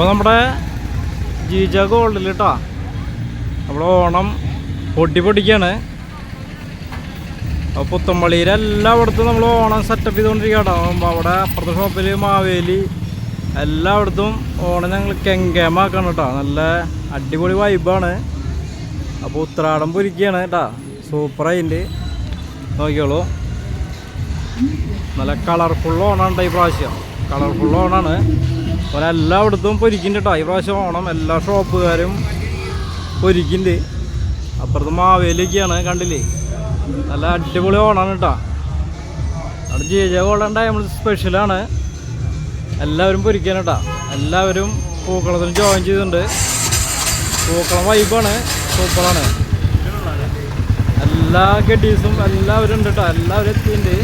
അപ്പോൾ നമ്മുടെ ജീജ ഗോൾഡിൽ കേട്ടോ നമ്മൾ ഓണം പൊടി പൊടിക്കാണ് അപ്പോൾ പുത്തമ്പള്ളിയിൽ എല്ലായിടത്തും നമ്മൾ ഓണം സെറ്റപ്പ് ചെയ്തുകൊണ്ടിരിക്കുക കേട്ടോ അവിടെ അപ്പുറത്തെ ഷോപ്പിൽ മാവേലി എല്ലായിടത്തും ഓണം ഞങ്ങൾ കെങ്കേമാക്കാണ് കേട്ടോ നല്ല അടിപൊളി വൈബാണ് അപ്പോൾ ഉത്രാടം പൊരിക്കുകയാണ് കേട്ടോ സൂപ്പറായിട്ടുണ്ട് നോക്കിയോളൂ നല്ല കളർഫുൾ ഓണാണ് ഈ പ്രാവശ്യം. കളർഫുൾ ഓണാണ്. അപ്പോൾ എല്ലായിടത്തും പൊരിക്കുന്നുണ്ട് കേട്ടോ. ഈ പ്രാവശ്യം ഓണം എല്ലാ ഷോപ്പുകാരും പൊരിക്കുന്നുണ്ട്. അപ്പുറത്ത് മാവേലിയൊക്കെയാണ് കണ്ടില്ലേ? നല്ല അടിപൊളി ഓണാണ് കേട്ടോ. അവിടെ ജെ ജെ ഓണം നമ്മൾ സ്പെഷ്യലാണ് എല്ലാവരും പൊരിക്കാൻ കേട്ടോ. എല്ലാവരും പൂക്കളത്തിന് ജോയിൻ ചെയ്തിട്ടുണ്ട്. പൂക്കളം വൈബാണ് സൂപ്പറാണ്. എല്ലാ കെഡീസും എല്ലാവരും ഉണ്ട് കേട്ടോ. എല്ലാവരും എത്തിയിട്ടുണ്ട്.